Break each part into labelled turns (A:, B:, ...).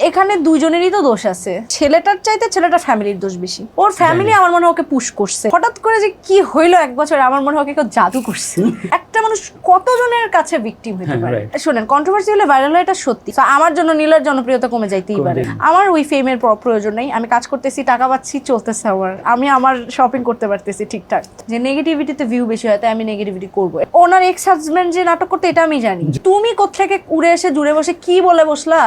A: এখানে দুজনেরই তো দোষ আছে। ছেলেটার চাইতে ছেলেটার ফ্যামিলির দোষ বেশি। ওর ফ্যামিলি আমার মনে হয় ওকে পুশ করছে। হঠাৎ করে যে কি হইল এক বছর আমার মনে হয় কেউ জাদু করছে। একটা মানুষ কতজনের কাছে ভিকটিম হতে
B: হ্যাঁ,
A: পারে? শোনেন কন্ট্রোভার্সি হলে ভাইরাল হয় এটা সত্যি। So, আমার জন্য নীলার জনপ্রিয়তা কমে যাইতেই পারে। আমার ওই ফেমের প্রয়োজন নেই। আমি কাজ করতেছি টাকা পাচ্ছি চলতেছে আমার। আমি আমার শপিং করতে পারতেছি ঠিকঠাক। যে নেগেটিভিটিতে ভিউ বেশি হয় তাই আমি নেগেটিভিটি করব। ওনার এক্স হাজব্যান্ড যে নাটক করতে এটা আমি জানি। তুমি কোথেকে উড়ে এসে জুড়ে বসে কি বলে বসলা?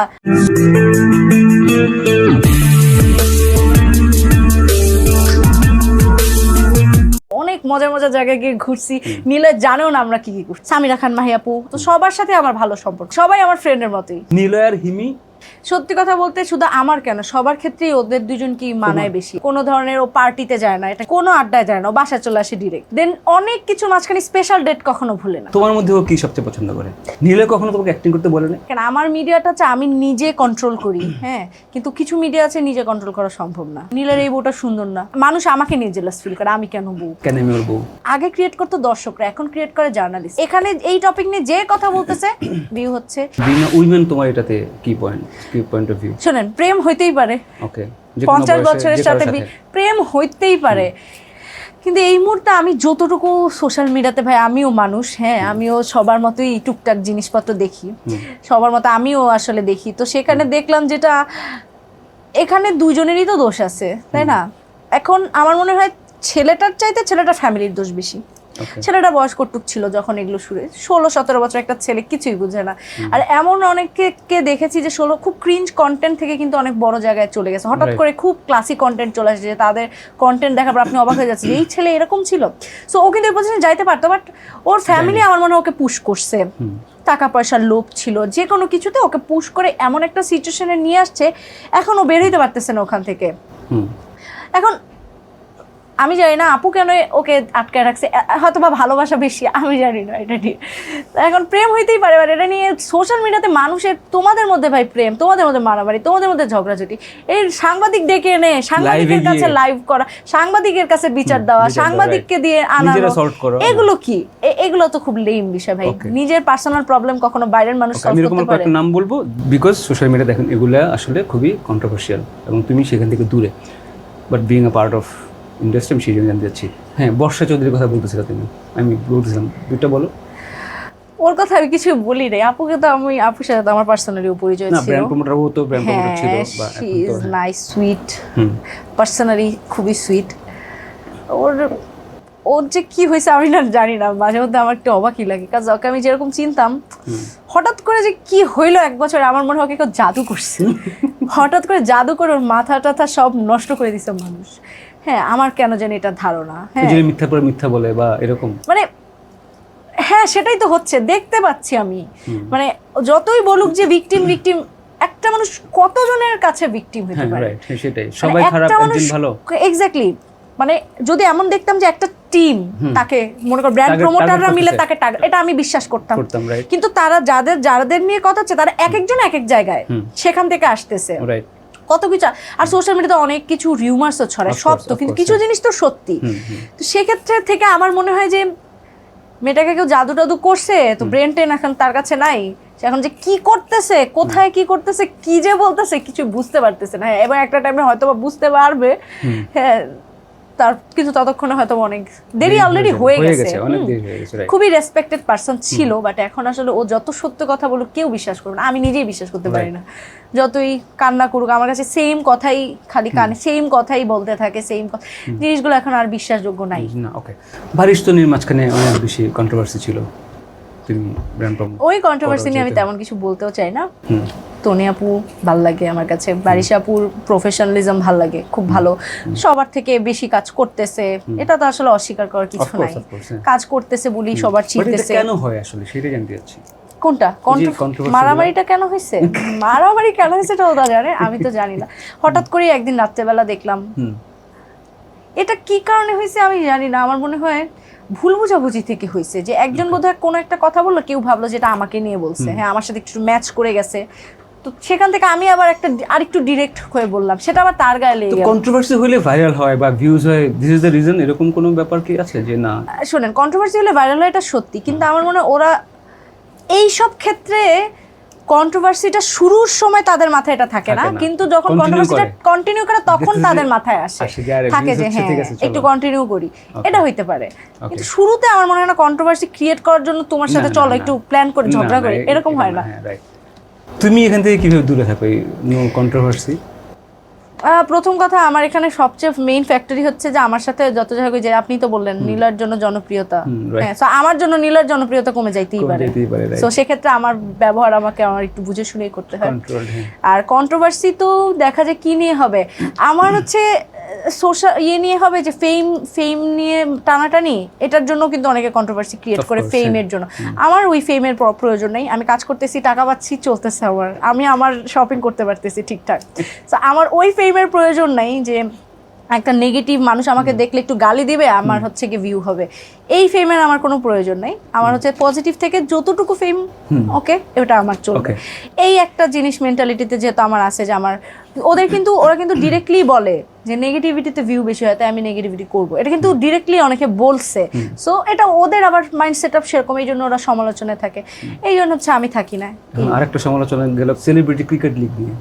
A: অনেক মজার মজার জায়গায় গিয়ে ঘুরছি। নীলে জানেও না আমরা কি কি করছি সামিরা খান মাহিয়াপু তো সবার সাথে আমার ভালো সম্পর্ক। সবাই আমার ফ্রেন্ডের মতোই।
B: নিলয় আর হিমি
A: সত্যি কথা বলতে শুধু আমার কেন সবার ক্ষেত্রেই ওদের দুজনকেই মানায় বেশি? কোনো ধরনের ও পার্টিতে যায় না এটা কোনো আড্ডায় যায় না ও বাসায় চলে আসে ডিরেক্ট দেন অনেক কিছু মাঝখানে স্পেশাল ডেট কখনো ভুলে না।
B: তোমার মধ্যে ও কি সবচেয়ে পছন্দ করে? নিলয় কখনো তোমাকে অ্যাক্টিং করতে বলে না
A: কেন আমার মিডিয়াটা হচ্ছে আমি নিজে কন্ট্রোল করি হ্যাঁ? কিন্তু কিছু মিডিয়া আছে নিজে কন্ট্রোল করা সম্ভব না। নীলের এই বউটা সুন্দর না। মানুষ আমাকে নিয়ে জেলাস ফিল করে আমি কেন বউ?
B: কেন আমি বউ?
A: আগে ক্রিয়েট করতো দর্শকরা এখন ক্রিয়েট করে জার্নালিস্ট এখানে এই টপিক নিয়ে যে কথা বলতেছে ভিউ হচ্ছে।
B: উইমেন তোমার এটাতে কি পয়েন্ট কি পয়েন্ট অফ ভিউ
A: শোনেন প্রেম হইতেই পারে।
B: ওকে
A: পঞ্চাশ বছরের সাথে প্রেম হইতেই পারে। কিন্তু এই মুহূর্তে আমি যতটুকু সোশ্যাল মিডিয়াতে ভাই আমিও মানুষ হ্যাঁ আমিও সবার মতোই টুকটাক জিনিসপত্র দেখি। সবার মতো আমিও আসলে দেখি। তো সেখানে দেখলাম যেটা এখানে দুজনেরই তো দোষ আছে তাই না? এখন আমার মনে হয় ছেলেটার চাইতে ছেলেটার ফ্যামিলির দোষ বেশি। ছেলেটা বয়স কটুক ছিল যখন এগুলো শুরু ষোলো সতেরো বছর একটা ছেলে কিছুই বুঝে না। আর এমন অনেককে কে দেখেছি যে ষোলো খুব ক্রিঞ্জ কন্টেন্ট থেকে কিন্তু অনেক বড় জায়গায় চলে গেছে। হঠাৎ করে খুব ক্লাসিক কন্টেন্ট চলে আসছে যে তাদের কন্টেন্ট দেখার পর আপনি অবাক হয়ে যাচ্ছেন এই ছেলে এরকম ছিল। সো ও কিন্তু এই পজিশনে যাইতে পারতো বাট ওর ফ্যামিলি আমার মনে হয় ওকে পুশ করছে। টাকা পয়সার লোভ ছিল যে কোনো কিছুতে ওকে পুশ করে এমন একটা সিচুয়েশনে নিয়ে আসছে এখন ও বের হইতে পারতেছে না ওখান থেকে। এখন আমি জানি না আপু কেন ওকে আটকায় রাখছে? হয়তো বা ভালোবাসা বেশি আমি জানি না এটা নিয়ে এখন প্রেম হইতেই পারে এবার এটা নিয়ে সোশ্যাল মিডিয়াতে মানুষের তোমাদের মধ্যে ভাই প্রেম তোমাদের মধ্যে মারামারি তোমাদের মধ্যে ঝগড়াঝাটি। এই সাংবাদিক ডেকে এনে সাংবাদিকের কাছে লাইভ করা সাংবাদিকের কাছে বিচার দেওয়া সাংবাদিককে দিয়ে
B: করো।
A: এগুলো কি? এগুলো তো খুব লেম বিষয় ভাই। নিজের পার্সোনাল প্রবলেম কখনো বাইরের মানুষ
B: আমি
A: সলভ
B: এরকম
A: করতে পারে।
B: নাম বলব বিকজ সোশ্যাল মিডিয়া দেখেন এগুলো আসলে খুবই কন্ট্রোভার্সিয়াল এবং তুমি সেখান থেকে দূরে। But being a part of industry আমি সেই জন্য জানতে চাচ্ছি। হ্যাঁ বর্ষা চৌধুরীর কথা বলতেছিলা তুমি। আমি বলতেছিলাম দুইটা বলো।
A: ওর কথা আমি কিছু বলি নাই। আপুকে তো আমি আপুর সাথে আমার পার্সোনালি পরিচয়
B: না
A: ছিল।
B: ব্র্যান্ড প্রমোটার ও তো ব্র্যান্ড প্রমোটার ছিল বা
A: ইজ। নাইস সুইট পার্সোনালি খুবই সুইট ওর ওর যে কি হয়েছে আমি না জানি না মাঝে মধ্যে আমার একটু অবাকই লাগে। কাজ ওকে আমি যেরকম চিনতাম হঠাৎ করে যে কি হইল এক বছর আমার মনে হয় কেউ জাদু করছে। হঠাৎ করে জাদু করে ওর মাথা টাথা সব নষ্ট করে দিছে মানুষ। হ্যাঁ আমার কেন জানি এটা ধারণা। হ্যাঁ।
B: মিথ্যা পরে মিথ্যা বলে বা এরকম।
A: মানে হ্যাঁ সেটাই তো হচ্ছে দেখতে পাচ্ছি আমি। মানে যতই বলুক যে ভিকটিম ভিকটিম একটা মানুষ কতজনের কাছে ভিকটিম হতে
B: হ্যাঁ
A: পারে?
B: সেটাই। সবাই খারাপ একদিন ভালো।
A: এক্স্যাক্টলি মানে যদি এমন দেখতাম যে একটা টিম তাকে মনে কর ব্র্যান্ড প্রমোটাররা মিলে তাকে target- এটা আমি বিশ্বাস করতাম।
B: করতাম
A: কিন্তু তারা যাদের যাদের নিয়ে কথা হচ্ছে তারা এক একজন এক এক জায়গায় সেখান থেকে আসতেছে।
B: রাইট
A: কত কিছু আর সোশ্যাল মিডিয়াতে অনেক কিছু রিউমার্সও ছড়ায় সব তো কিন্তু কিছু জিনিস তো সত্যি। তো সেক্ষেত্রে থেকে আমার মনে হয় যে মেয়েটাকে কেউ জাদু টাদু করছে তো ব্রেন টেন এখন তার কাছে নাই। এখন যে কি করতেছে কোথায় কি করতেছে কি যে বলতেছে কিছু বুঝতে পারতেছে না। হ্যাঁ, এবং একটা টাইমে হয়তো বা বুঝতে পারবে। হ্যাঁ তার কিন্তু ততক্ষণে হয়তো অনেক দেরি অলরেডি হয়ে গেছে। খুবই রেসপেক্টেড পার্সন ছিল বাট এখন আসলে ও যত সত্য কথা বলুক কেউ বিশ্বাস করবে না। আমি নিজেই বিশ্বাস করতে পারি না। যতই কান্না করুক আমার কাছে সেম কথাই খালি কানে সেম কথাই বলতে থাকে সেম কথা জিনিসগুলো এখন আর বিশ্বাসযোগ্য নাই।
B: না ওকে বারিশ তনির মাঝখানে অনেক বেশি কন্ট্রোভার্সি ছিল। তুমি
A: ওই কন্ট্রোভার্সি নিয়ে আমি তেমন কিছু বলতেও চাই না। তনি আপু ভালো লাগে আমার কাছে। বারিশা আপুর প্রফেশনালিজম ভালো লাগে খুব ভালো। সবার থেকে বেশি কাজ করতেছে। এটা তো আসলে অস্বীকার করার কিছু নাই। কাজ করতেছে বলি সবার চিনতেছে
B: কেন হয় আসলে? সেটাই জানতে চাচ্ছি।
A: কোনটা? মারামারিটা কেন হয়েছে মারামারি কেন হয়েছে এটা ওরা জানে আমি তো জানি না। হঠাৎ করে একদিন রাত্রেবেলা দেখলাম। এটা কি কারণে হয়েছে আমি জানি না। আমার মনে হয় ভুল বোঝাবুঝি থেকে হয়েছে যে একজন বোধহয় কোনো একটা কথা বলল কেউ ভাবলো যেটা আমাকে নিয়ে বলছে। হ্যাঁ আমার সাথে একটু ম্যাচ করে গেছে। তো সেখান থেকে আমি আবার একটা আরেকটু ডিরেক্ট হয়ে বললাম। সেটা আবার তার গায়ে লেগে গেল।
B: কন্ট্রোভার্সি হলে ভাইরাল হয় বা ভিউজ হয় দিস ইজ দ্য রিজন এরকম কোনো ব্যাপার কি আছে যে না?
A: শোনেন কন্ট্রোভার্সি হলে ভাইরাল হয় এটা সত্যি কিন্তু আমার মনে হয় ওরা এই সব ক্ষেত্রে কন্ট্রোভার্সিটা শুরুর সময় তাদের মাথায় এটা থাকে না। কিন্তু যখন কন্ট্রোভার্সিটা কন্টিনিউ করে। তখন তাদের মাথায় আসে। থাকে যে হ্যাঁ। একটু কন্টিনিউ করি। এটা হইতে পারে। কিন্তু শুরুতে আমার মনে হয় না কন্ট্রোভার্সি ক্রিয়েট করার জন্য তোমার সাথে চলো একটু প্ল্যান করে ঝগড়া করি। এরকম হয় না.
B: তুমি এখান থেকে কীভাবে দূরে থাকো? এই নো কন্ট্রোভার্সি
A: প্রথম কথা আমার এখানে সবচেয়ে মেইন ফ্যাক্টরি হচ্ছে যে আমার সাথে যত জায়গা যে আপনি তো বললেন নীলার জন্য জনপ্রিয়তা। হ্যাঁ সো আমার জন্য নীলার জনপ্রিয়তা কমে যাইতেই পারে। সো সেক্ষেত্রে আমার ব্যবহার আমাকে আমার একটু বুঝে শুনেই করতে হয়।
B: হ্যাঁ।
A: আর কন্ট্রোভার্সি তো দেখা যায় কি নিয়ে হবে। আমার হচ্ছে সোশ্যাল ইয়ে নিয়ে হবে যে ফেম ফেম নিয়ে টানাটানি এটার জন্য কিন্তু অনেকে কন্ট্রোভার্সি ক্রিয়েট করে ফেমের জন্য। আমার ওই ফেমের প্রয়োজন নেই। আমি কাজ করতেছি টাকা পাচ্ছি চলতেছে আমার আমি আমার শপিং করতে পারতেছি ঠিকঠাক। তো আমার ওই ফেমের প্রয়োজন নাই যে একটা নেগেটিভ মানুষ আমাকে দেখলে একটু গালি দিবে আমার হচ্ছে কি ভিউ হবে। এই ফেমের আমার কোনো প্রয়োজন নেই। আমার হচ্ছে পজিটিভ থেকে যতটুকু ফেম ওকে এটা আমার চলবে। এই একটা জিনিস মেন্টালিটিতে যেহেতু আমার আছে যে আমার ওদের কিন্তু ওরা কিন্তু ডিরেক্টলি বলে যে নেগেটিভিটিতে ভিউ বেশি হয় তাই আমি নেগেটিভিটি করব। এটা কিন্তু ডিরেক্টলি অনেকে বলছে। সো এটা ওদের আবার মাইন্ড সেট আপ সেরকম এই জন্য ওরা সমালোচনায় থাকে। এই জন্য হচ্ছে আমি থাকি না।
B: আরেকটা সমালোচনা গেল সেলিব্রিটি ক্রিকেট লিগ নিয়ে।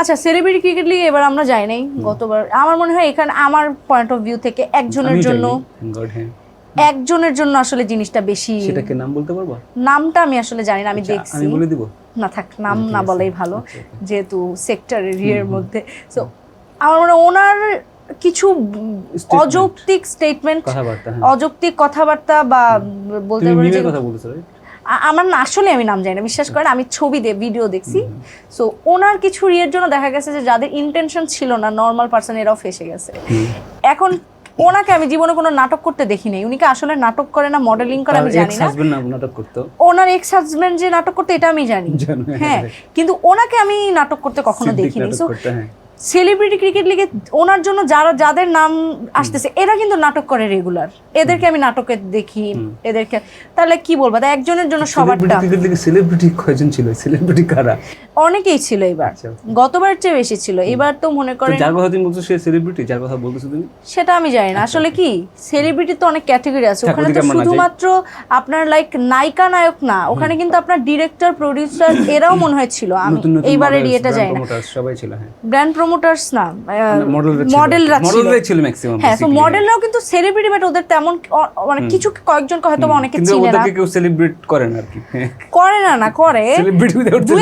A: আচ্ছা সেলিব্রিটি ক্রিকেট লিগে এবার আমরা যাই নাই গতবার। আমার মনে হয় এখানে আমার পয়েন্ট অফ ভিউ থেকে একজনের জন্য
B: হ্যাঁ।
A: একজনের জন্য আসলে জিনিসটা বেশি
B: সেটাকে নাম বলতে পারব?
A: নামটা আমি আসলে জানি না আমি
B: আচ্ছা,
A: দেখছি।
B: আমি বলে দিব।
A: না থাক নাম না। বলাই ভালো যেহেতু সেক্টর এরিয়ার মধ্যে। সো আমার মনে হয় ওনার কিছু অযৌক্তিক স্টেটমেন্ট
B: হ্যাঁ।
A: অযৌক্তিক কথাবার্তা বা বলতে পারি যে আমার না আসলে আমি নাম জানি না বিশ্বাস করেন আমি ছবি দিয়ে ভিডিও দেখছি। সো ওনার কিছু ইয়ের জন্য দেখা গেছে যে যাদের ইন্টেনশন ছিল না নর্মাল পার্সন এরাও ফেসে গেছে। এখন ওনাকে আমি জীবনে কোনো নাটক করতে দেখি নাই। উনি কি আসলে নাটক করে না মডেলিং করে আমি জানি না।
B: নাটক করতো?
A: ওনার এক্স হাজবেন্ড যে নাটক করতে এটা আমি জানি। হ্যাঁ কিন্তু ওনাকে আমি নাটক করতে কখনো দেখিনি। সো
B: হ্যাঁ।
A: সেলিব্রিটি ক্রিকেট লিগে ওনার জন্য যারা যাদের নাম আসতেছে এরা কিন্তু নাটক করে রেগুলার এদেরকে আমি নাটকে দেখি এদেরকে তাহলে কি বলব? একজনের জন্য সবারটা।
B: ক্রিকেট লিগে সেলিব্রিটি কয়জন ছিল? সেলিব্রিটি কারা?
A: অনেকেই ছিল এবার।
B: আচ্ছা।
A: গতবার চেয়ে বেশি ছিল। এবার তো মনে করেন
B: যার কথা তুমি বলছো সে সেলিব্রিটি যার কথা বলতেছো তুমি?
A: সেটা আমি জানি না। আসলে কি? সেলিব্রিটি তো অনেক ক্যাটাগরি আছে। ওখানে তো। শুধুমাত্র আপনার লাইক নায়িকা নায়ক না। ওখানে কিন্তু আপনার ডিরেক্টর প্রডিউসার এরাও মনে হয় ছিল। আমি এইবারের ইয়েটা যাই না।
B: সবাই ছিল হ্যাঁ।
A: ব্র্যান্ড প্রমোটার্স না
B: মডেলরা
A: মডেলরা ছিল।
B: মডেলরাই ছিল। ম্যাক্সিমাম
A: হ্যাঁ তো মডেলরাও কিন্তু সেলিব্রিটি বাট ওদের তেমন মানে কিছু কয়েকজন হয়তো অনেকে চিনে না।
B: ওদেরকে কেউ সেলিব্রেট করে না আর কি।
A: করে না না করে। দু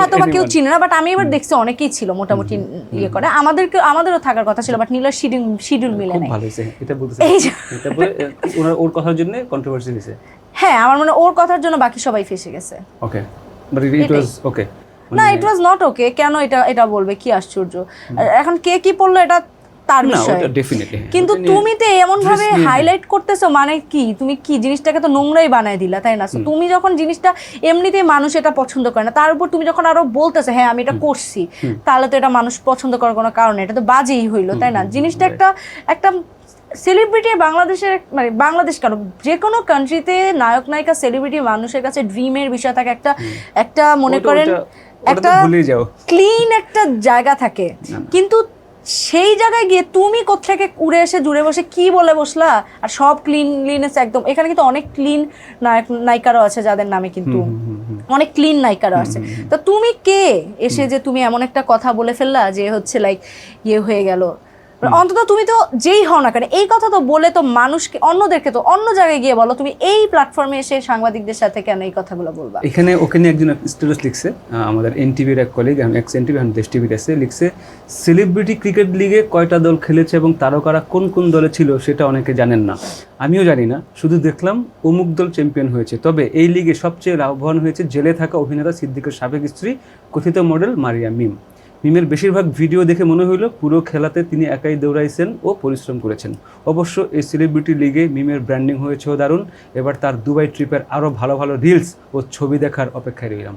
A: হয়তো বা কেউ চিনে না বাট আমি এবার দেখছি অনেকেই ছিল মোটামুটি ইয়ে করে। আমাদেরকে আমাদেরও থাকার কথা ছিল বাট নীলার শিডিউল শিডিউল মিলে
B: খুব ভালো হয়েছে এটা বলতেছে। ওনার ওর কথার জন্য কন্ট্রোভার্সি হয়েছে।
A: হ্যাঁ আমার মনে ওর কথার জন্য বাকি সবাই ফেসে গেছে।
B: ওকে বাট ইট ওয়াজ ওকে
A: না ইট ওয়াজ নট ওকে কেন এটা এটা বলবে? কি আশ্চর্য? এখন কে কি পড়ল এটা তার
B: না
A: বিষয়। কিন্তু তুমি তো এমন ভাবে হাইলাইট করতেছো মানে কি? তুমি কি জিনিসটাকে তো নোংরাই বানায় দিলা তাই না? তুমি যখন জিনিসটা এমনিতেই মানুষ এটা পছন্দ করে না তার উপর তুমি যখন আরও বলতেছো হ্যাঁ আমি এটা করছি তাহলে তো এটা মানুষ পছন্দ করার কোনো কারণ নেই, এটা তো বাজেই হইল তাই না? জিনিসটা একটা একটা সেলিব্রিটি বাংলাদেশের মানে বাংলাদেশ কেন যে কোনো কান্ট্রিতে নায়ক নায়িকা সেলিব্রিটি মানুষের কাছে ড্রিমের বিষয় থাকে একটা একটা মনে করেন একটা ক্লিন একটা জায়গা থাকে। কিন্তু সেই জায়গায় গিয়ে তুমি কোত্থেকে উড়ে এসে জুড়ে বসে কি বলে বসলা? আর সব ক্লিনলিনেস একদম। এখানে কিন্তু অনেক ক্লিন নায়ক নায়িকারও আছে যাদের নামে কিন্তু। অনেক ক্লিন নায়িকারও আছে। তো তুমি কে এসে যে তুমি এমন একটা কথা বলে ফেললা যে হচ্ছে লাইক ইয়ে হয়ে গেল? অন্তত তুমি তো যেই হও না কেন, এই কথা তো বলে তো মানুষকে, অন্যদেরকে তো অন্য জায়গায় গিয়ে বলো, তুমি এই প্ল্যাটফর্মে এসে সাংবাদিকদের সাথে কেন এই কথাগুলো বলবা?
B: এখানে ওখানে একজন স্ট্যাটাস লিখছে আমাদের এনটিভির এক কলিগ এক্স এনটিভি, এখন দেশ টিভির আছে, লিখছে সেলিব্রিটি ক্রিকেট লিগে কয়টা দল খেলেছে এবং তারকারা কোন কোন দলে ছিল সেটা অনেকে জানেন না। আমিও জানি না, শুধু দেখলাম অমুক দল চ্যাম্পিয়ন হয়েছে, তবে এই লিগে সবচেয়ে লাভবান হয়েছে জেলে থাকা অভিনেতা সিদ্দিকের সাবেক স্ত্রী, কথিত মডেল মারিয়া মিম। মিমের বেশিরভাগ ভিডিও দেখে মনে হইল পুরো খেলাতে তিনি একাই দৌড়াইছেন ও পরিশ্রম করেছেন। অবশ্য এই সেলিব্রিটি লিগে মিমের ব্র্যান্ডিং হয়েছেও দারুণ। এবার তার দুবাই ট্রিপের আরও ভালো ভালো রিলস ও ছবি দেখার অপেক্ষায় রইলাম।